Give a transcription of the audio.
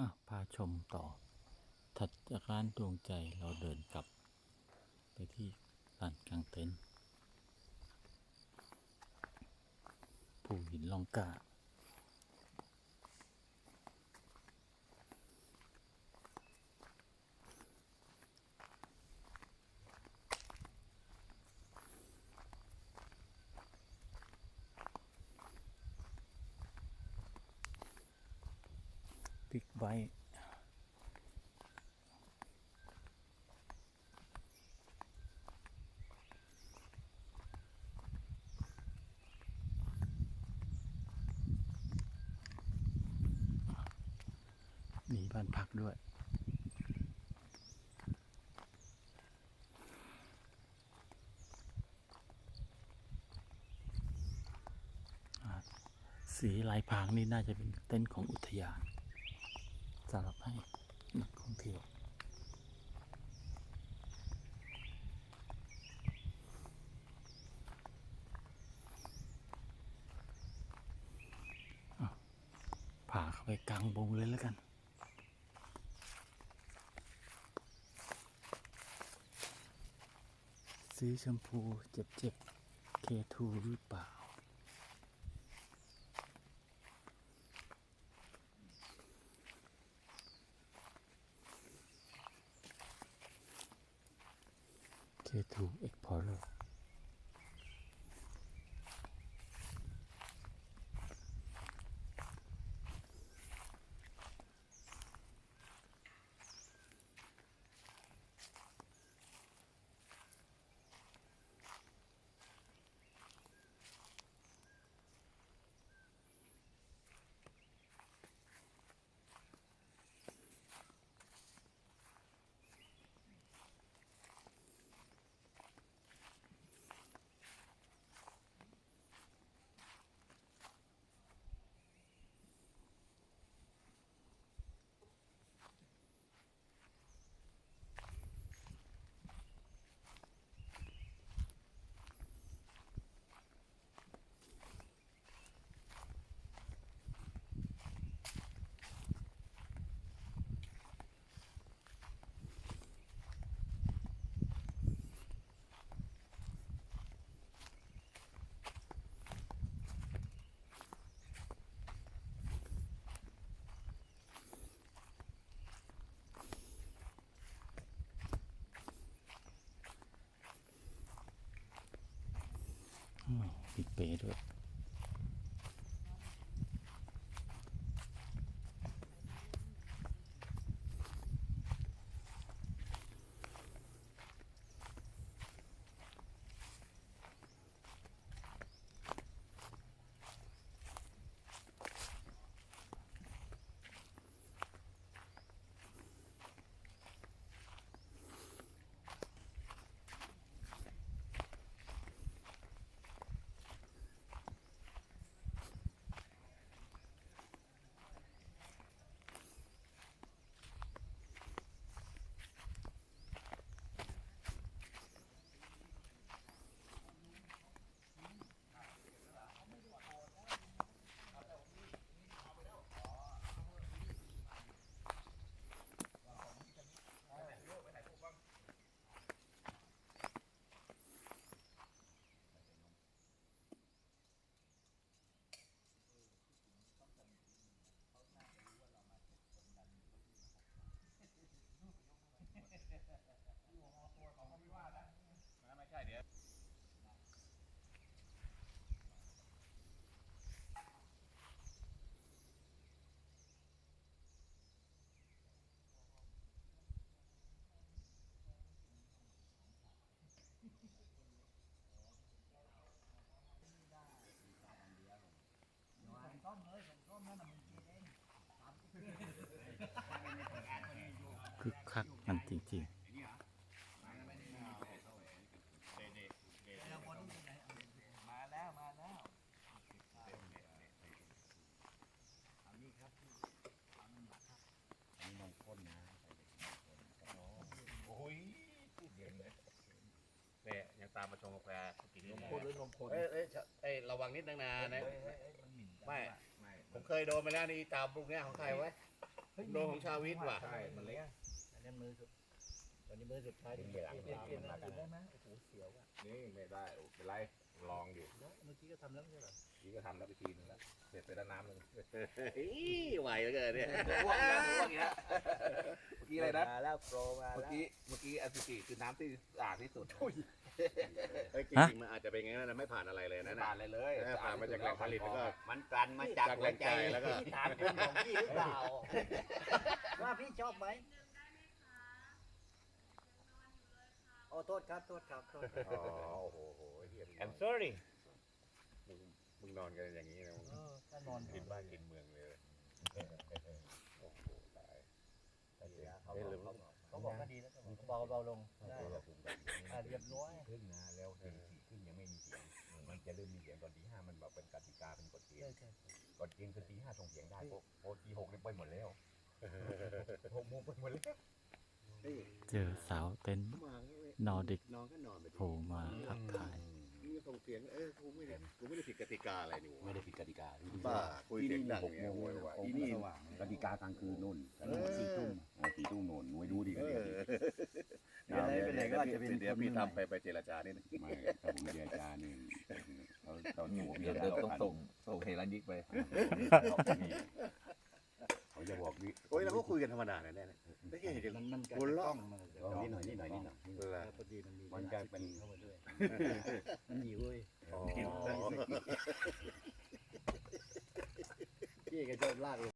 อะพาชมต่อ ถัดจากร้านดวงใจเราเดินกลับ ไปที่ลานกลางเต็นท์ภูหินลองกา ไบค์มีบ้านพักด้วยสีลายพางนี่น่าจะเป็นเต้นท์ของอุทยาน สำหรับให้นักท่องเที่ยวอ่าเข้าไปกลางบงเลยแล้วกันสีชมพูเจ็บเจ็บเคทูหรือเปล่า K2 Explorer ปิดเปด้วย คึกคักกันจริงมาแล้วมาแล้วอันนี้นมข้นนะโอ้ยเย็นเลยแม่ยังตามมาชงกาแฟกินนนมมข้ข้นนหรือนมข้นเอ้ยเอ้ยเอ้ยระวังนิดนึงนะนะเฮ้ยเฮ้ยเฮ้ยมันหมิ่นไม่ไม่ผมเคยโดนมาแล้วนี่ตามพวกเนี้ยของใครไว้โดนของชาวิทย์ว่ะใช่มันเล็ก อันนี้มือสุดตอนนี้มือสุดท้ายเป็นที่เหลืองเปลี่ยนเปลี่ยนเปลี่ยนหน้าสุดได้ไหมโอ้โหเสียวอะนี่ไม่ได้โอ้เป็นไรลองอยู่แล้วเมื่อกี้ก็ทำแล้วไม่ใช่เหรอนี่ก็ทำแล้วไปทีนึงแล้วเสร็จไปแล้วน้ำหนึงเฮ้ยไหวเหลือเกินเนี่ยอ้วกแล้วอ้วกอีกแล้วเมื่อกี้อะไรนะมาแล้วโปรมาเมื่อแล้วกี้เมื่อกี้อสุจิคือน้ำที่สะอาดที่สุดเฮ้ยจริงๆมันอาจจะเป็นอย่างนั้นนะไม่ผ่านอะไรเลยนะไม่นะผ่านเลยเลยเออผ่านมาจากแหล่งผลิตแล้วก็มันกลั่นมาจากจากหัแรวงใจใจแล้วก็พี่ถามคุณของพี่หรือเปล่าว่าพี่ชอบไหม โอ้โทษครับโทษครับโทษครับอ๋อโอ้โหโหเฮีย I'm sorry มึงมึงนอนกันอย่างนี้นะมึงเออถ้านอนกินบ้านกินเมืองเลยโอ้โหตายเขาบอกเขาบอกก็ดีแล้วเขาบอกเบาๆลงได้ อะเรียบร้อย ขึ้นนะแล้วตีสี่ขึ้นยังไม่มีเสียงมันจะเริ่มมีเสียงตอนตีห้ามันแบบเป็นกติกาเป็นกฎเกณใช่ฑ์ใช่กฎเกณฑ์คือตีห้าส่งเสียงได้พอพอตีหกเนี่ยไปหมดแล้วหกโมงไปหมดแล้ว เจอสาวเต็นท์มา นอร์ดิกนอนก็นอนไปดิโผล่มาทักทายมึงจะส่งเสียงเออกูไม่ได้กูไม่ได้ผิดกติกาอะไรนี่หว่าไม่ได้ผิดกติกาบ้าคุยเสียงดังหกเนี่ยโมงโวยวายที่นี่ กติกากลางคืนนู่นสี่ทุ่มสี่ทุ่มโน่นหน่วยดูดีกันเลยเดี๋ยวเป็นไรก็อาจจะเป็นเดี๋ยวพี่ทำไปไปเจรจานิดนึงไม่ถ้าผมเรียนอาจารย์นี่เขาเขาหนูเดี๋ยวต้องส่งส่งเฮลันยิกไป เขาจะบอกนี่โอ้ยเราก็คุยกันธรรมดาเนี่ยแน่ๆ ไม่ใช่เดี๋ยวมันมันหัวเราะนิดหน่อยนิดหน่อยนิดหน่อยเออพอดีมันมีมันกลายเป็นเข้ามาด้วยมันหิวเว้ยอ๋อพี่ก็ชอบลากลง